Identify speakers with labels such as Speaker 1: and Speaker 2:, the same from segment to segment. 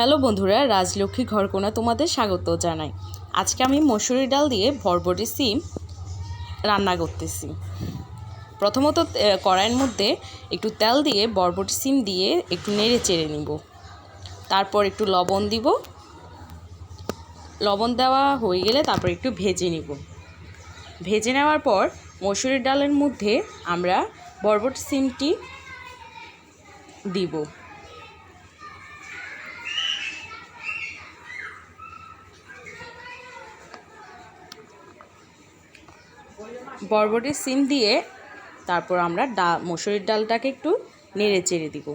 Speaker 1: Hello বন্ধুরা, রাজলক্ষ্মী ঘরকোনা তোমাদের স্বাগত জানাই। আজকে আমি মসুরি ডাল দিয়ে ভরবটি সিম রান্না করতেছি। প্রথমত কড়াইয়ের মধ্যে একটু তেল দিয়ে বরবটি সিম দিয়ে একটু নেড়ে চেড়ে নিব। তারপর একটু লবণ দিব। লবণ দেওয়া হয়ে গেলে তারপর একটু ভেজে নিব। ভেজে নেওয়ার পর মসুরির ডালের মধ্যে আমরা বরবটি সিমটি দিব। বরবটির সিম দিয়ে তারপর আমরা ডা, মসুরির ডালটাকে একটু নেড়ে চেড়ে দিব।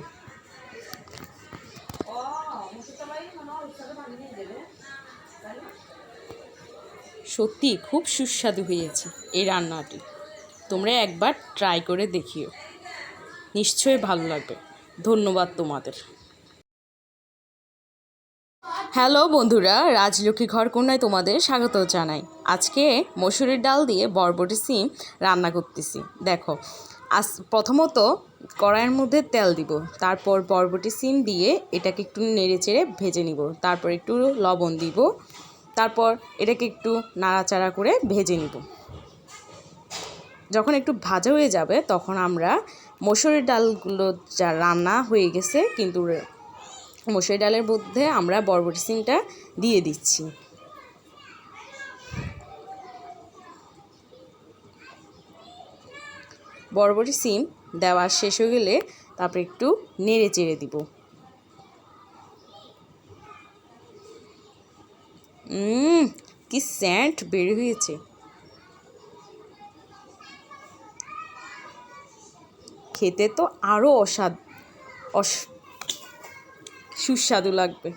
Speaker 1: সত্যি খুব সুস্বাদু হয়েছে এই রান্নাটি। তোমরা একবার ট্রাই করে দেখিও। নিশ্চয়ই ভালো লাগবে। ধন্যবাদ তোমাদের। হ্যালো বন্ধুরা, রাজলক্ষ্মী ঘরকন্যায় তোমাদের স্বাগত জানাই। আজকে মসুরির ডাল দিয়ে বরবটি সিম রান্না করতেছি। দেখো, আজ প্রথমত কড়াইয়ের মধ্যে তেল দিব, তারপর বরবটি সিম দিয়ে এটাকে একটু নেড়ে চেড়ে ভেজে নিব, তারপর একটু লবণ দিব, তারপর এটাকে একটু নাড়াচাড়া করে ভেজে নিব। যখন একটু ভাজা হয়ে যাবে, তখন আমরা মসুরির ডালগুলো যা রান্না হয়ে গেছে, কিন্তু মসুরি ডালের মধ্যে আমরা বরবটি সিমটা দিয়ে দিচ্ছি। বরবটি সিম দেওয়া শেষ হয়ে গেলে তারপর একটু নেড়ে চেড়ে দিব। কি স্যান্ট বের হয়েছে। খেতে তো আরও অসাদ অস সুস্বাদু লাগবে।